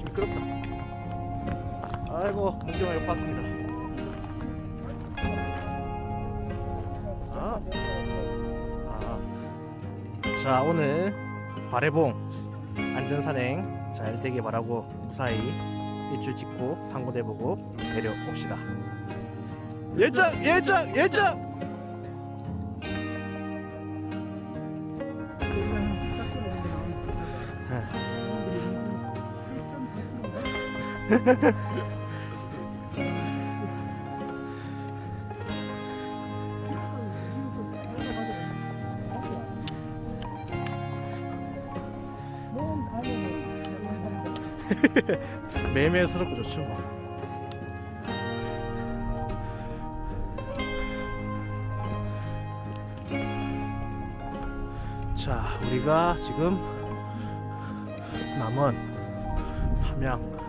아씨 미끄럽다. 아이고 문경아 욕 받습니다. 아. 아. 자 오늘 발해봉 안전산행 잘 되길 바라고 무사히 일출 찍고 상고대 보고 내려옵시다. 예정 예정 예정. 매일매일스럽고 좋죠 뭐. 자 우리가 지금 남은 함양 보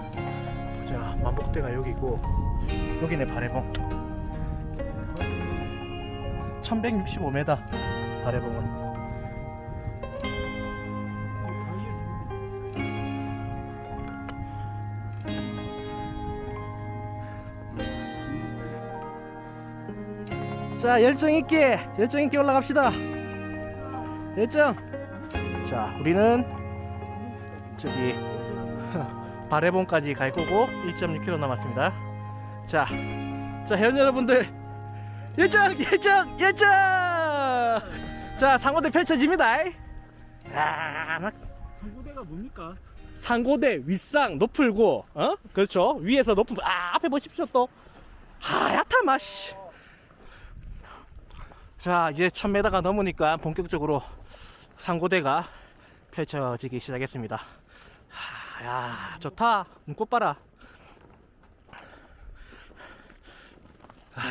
자 만복대가 여기고 여기네 발해봉. 1165m 발해봉은. 자 열정 있게 열정 있게 올라갑시다. 열정. 자 우리는 저기 발해봉까지 갈 거고 1.6km 남았습니다. 자, 자 회원 여러분들. 열정 열정 열정! 자 상고대 펼쳐집니다. 아, 막 상고대가 뭡니까? 상고대 윗상 높을고 어? 그렇죠? 위에서 높은 아 앞에 보십시오 또. 하얗다 마씨. 자 이제 1000m가 넘으니까 본격적으로 상고대가 펼쳐지기 시작했습니다. 하, 야 좋다. 눈꽃 봐라. 아,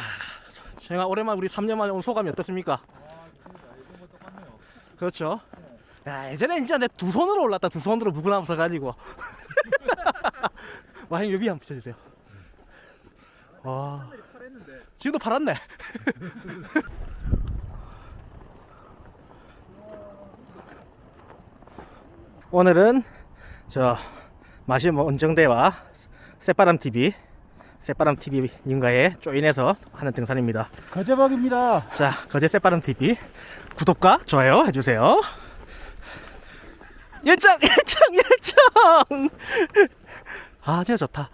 제가 오랜만에 우리 3년 만에 온 소감이 어떻습니까? 아, 똑같네요. 그렇죠? 야 예전에 진짜 내 두 손으로 올랐다. 두 손으로 무구나무 서가지고. 와 형님 여기 한번 비춰주세요. 와. 팔했는데. 지금도 팔았네. 오늘은 저 마시 원정대와 새바람 TV 새바람 TV 님과의 조인해서 하는 등산입니다 거제박입니다. 자, 거제 새빠른 TV 구독과 좋아요 해주세요. 열정, 열정, 열정. 아, 진짜 좋다.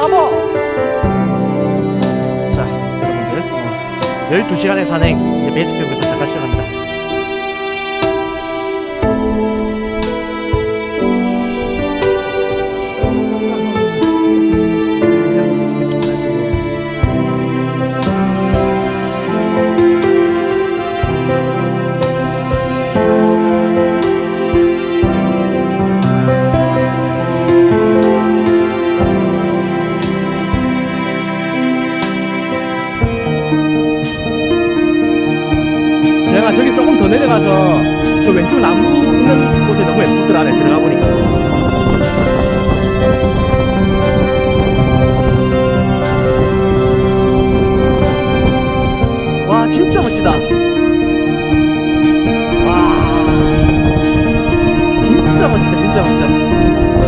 스타벅스! 자, 여러분들. 어, 12시간의 산행, 이제 베이스 캠프에서 잠깐 시작합니다. 진짜 멋지다 진짜 멋져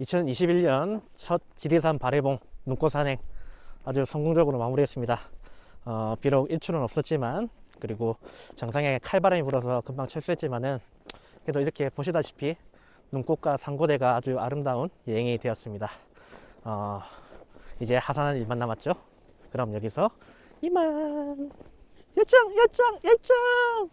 2021년 첫 지리산 발해봉 눈꽃 산행 아주 성공적으로 마무리했습니다. 어, 비록 일출은 없었지만 그리고 정상에 칼바람이 불어서 금방 철수했지만은 그래도 이렇게 보시다시피 눈꽃과 상고대가 아주 아름다운 여행이 되었습니다. 어, 이제 하산할 일만 남았죠. 그럼 여기서 이만 열정 열정 열정